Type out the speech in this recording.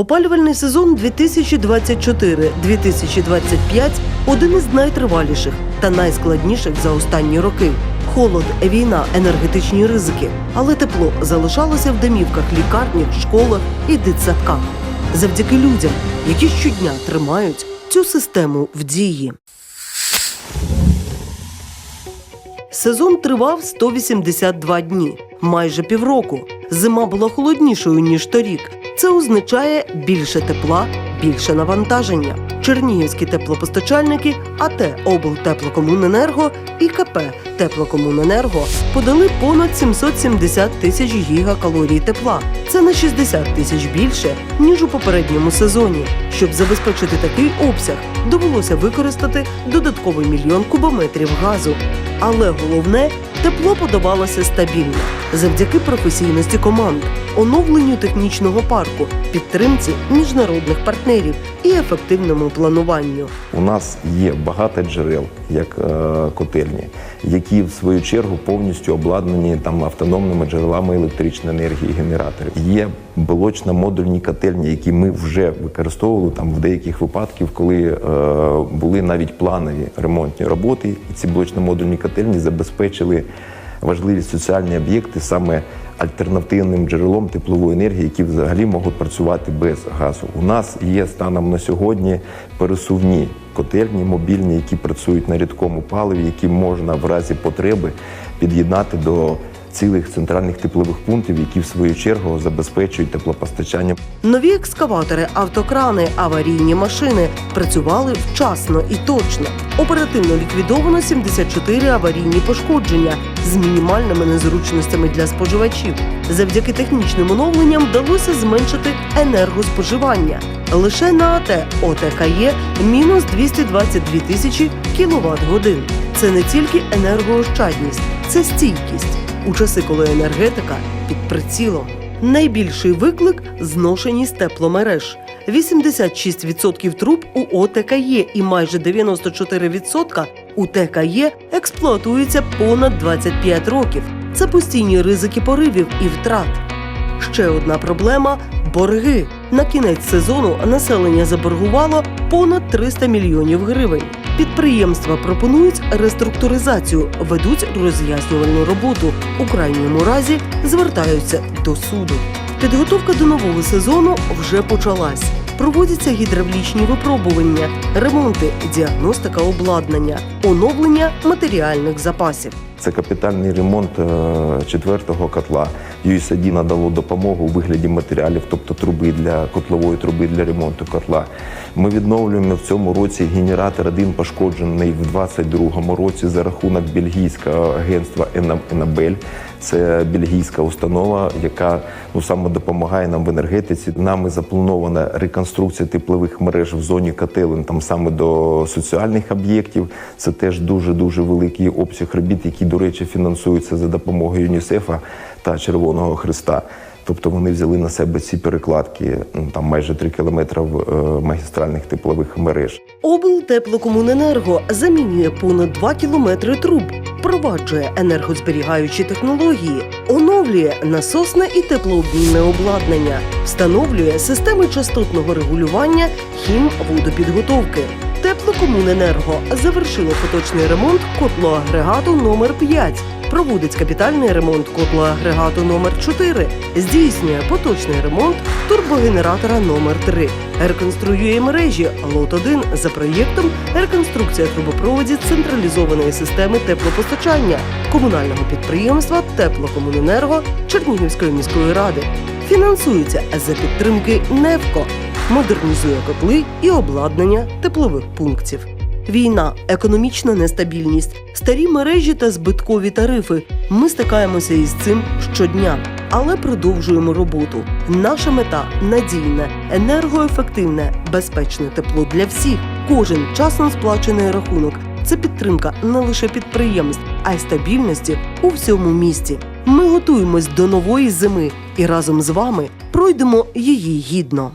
Опалювальний сезон 2024-2025 один із найтриваліших та найскладніших за останні роки. Холод, війна, енергетичні ризики, але тепло залишалося в домівках, лікарнях, школах і дитсадках. Завдяки людям, які щодня тримають цю систему в дії. Сезон тривав 182 дні, майже півроку. Зима була холоднішою ніж торік. Це означає більше тепла, більше навантаження. Чернігівські теплопостачальники АТ облтеплокомуненерго і КП Теплокомуненерго подали понад 770 тисяч гігакалорій тепла. Це на 60 тисяч більше ніж у попередньому сезоні. Щоб забезпечити такий обсяг, довелося використати додатковий мільйон кубометрів газу. Але головне тепло подавалося стабільно завдяки професійності команд, оновленню технічного парку, підтримці міжнародних партнерів і ефективному плануванню. У нас є багато джерел, як е, котельні, які в свою чергу повністю обладнані там автономними джерелами електричної енергії, генераторів. Є блочно-модульні котельні, які ми вже використовували там в деяких випадках, коли е, були навіть планові ремонтні роботи. І ці блочно-модульні котельні забезпечили важливі соціальні об'єкти саме альтернативним джерелом теплової енергії, які взагалі можуть працювати без газу. У нас є станом на сьогодні пересувні котельні мобільні, які працюють на рідкому паливі, які можна в разі потреби під'єднати до цілих центральних теплових пунктів, які в свою чергу забезпечують теплопостачання. Нові екскаватори, автокрани, аварійні машини працювали вчасно і точно. Оперативно ліквідовано 74 аварійні пошкодження з мінімальними незручностями для споживачів. Завдяки технічним оновленням вдалося зменшити енергоспоживання. Лише на АТ ОТКЄ мінус 222 тисячі кіловат годин. Це не тільки енергоощадність, це стійкість у часи, коли енергетика під прицілом. Найбільший виклик зношеність тепломереж. 86% труб у ОТКЄ і майже 94% у ТКЄ експлуатуються понад 25 років. Це постійні ризики поривів і втрат. Ще одна проблема борги. На кінець сезону населення заборгувало понад 300 мільйонів гривень. Підприємства пропонують реструктуризацію, ведуть роз'яснювальну роботу. У крайньому разі звертаються до суду. Підготовка до нового сезону вже почалась. Проводяться гідравлічні випробування, ремонти, діагностика обладнання, оновлення матеріальних запасів. Це капітальний ремонт е, четвертого котла. USAID надало допомогу у вигляді матеріалів, тобто труби для котлової труби для ремонту котла. Ми відновлюємо в цьому році генератор один пошкоджений в 22-му році за рахунок бельгійського агентства «Ена- Енабель. Це бельгійська установа, яка ну саме допомагає нам в енергетиці. Нами запланована реконструкція теплових мереж в зоні котелень, там саме до соціальних об'єктів. Це теж дуже дуже великий обсяг робіт, які, до речі, фінансуються за допомогою ЮНІСЕФа та Червоного Христа. Тобто вони взяли на себе ці перекладки, ну, там майже 3 кілометри е, магістральних теплових мереж. Облтеплокомуненерго замінює понад 2 кілометри труб, впроваджує енергозберігаючі технології, оновлює насосне і теплообмінне обладнання, встановлює системи частотного регулювання хімводопідготовки. Теплокомуненерго завершило поточний ремонт котлоагрегату номер 5 проводить капітальний ремонт котлоагрегату номер 4 здійснює поточний ремонт турбогенератора номер 3 реконструює мережі лот 1 за проєктом реконструкція трубопроводів централізованої системи теплопостачання комунального підприємства Теплокомуненерго Чернігівської міської ради. Фінансується за підтримки НЕВКО, модернізує котли і обладнання теплових пунктів. Війна, економічна нестабільність, старі мережі та збиткові тарифи. Ми стикаємося із цим щодня, але продовжуємо роботу. Наша мета надійне, енергоефективне, безпечне тепло для всіх. Кожен часно сплачений рахунок. Це підтримка не лише підприємств, а й стабільності у всьому місті. Ми готуємось до нової зими і разом з вами пройдемо її гідно.